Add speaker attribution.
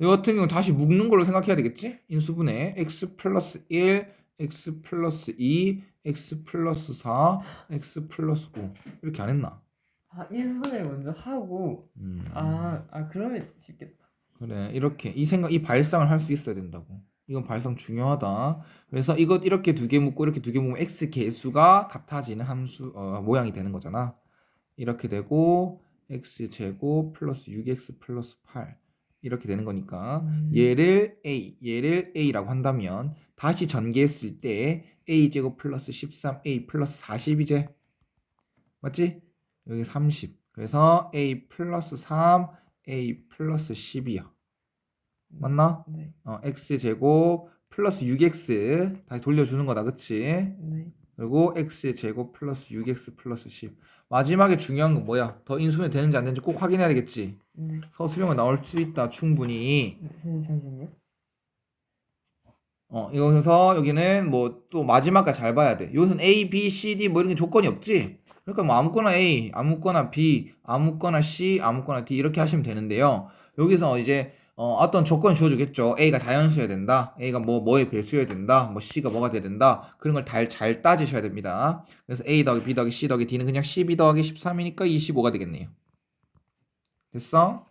Speaker 1: 이 같은 경우 다시 묶는 걸로 생각해야 되겠지? 인수분해 x 플러스 1, x 플러스 2, x 플러스 4, x 플러스 5 이렇게 안 했나?
Speaker 2: 아 인수분해를 먼저 하고
Speaker 1: 음.
Speaker 2: 아, 아 그러면 쉽겠다.
Speaker 1: 그래 이렇게 이 생각 이 발상을 할 수 있어야 된다고 이건 발상 중요하다 그래서 이것 이렇게 두 개 묶고 이렇게 두 개 묶으면 x 개수가 같아지는 함수 어, 모양이 되는 거잖아 이렇게 되고 x 제곱 플러스 6x 플러스 8 이렇게 되는 거니까
Speaker 2: 음.
Speaker 1: 얘를 a 얘를 a라고 한다면 다시 전개했을 때 a 제곱 플러스 13a 플러스 40이제 맞지? 여기 30 그래서 a 플러스 3 a 플러스 10이야 맞나?
Speaker 2: 네.
Speaker 1: 어, x 제곱 플러스 6x 다시 돌려주는 거다 그치?
Speaker 2: 네.
Speaker 1: 그리고 x 제곱 플러스 6x 플러스 10 마지막에 중요한 건 뭐야? 더 인수분해 되는지 안 되는지 꼭 확인해야 되겠지?
Speaker 2: 네.
Speaker 1: 서술형은 나올 수 있다 충분히
Speaker 2: 네. 잠시만요.
Speaker 1: 어 여기서 여기는 뭐 또 마지막까지 잘 봐야 돼 여기서는 A, B, C, D 뭐 이런 게 조건이 없지? 그러니까 뭐 아무거나 A, 아무거나 B, 아무거나 C, 아무거나 D 이렇게 하시면 되는데요 여기서 이제 어, 어떤 조건이 주어지겠죠. A가 자연수여야 된다. A가 뭐, 뭐에 배수여야 된다. 뭐, C가 뭐가 돼야 된다. 그런 걸 잘, 잘 따지셔야 됩니다. 그래서 A 더하기 B 더하기 C 더하기 D는 그냥 12 더하기 13이니까 25가 되겠네요. 됐어?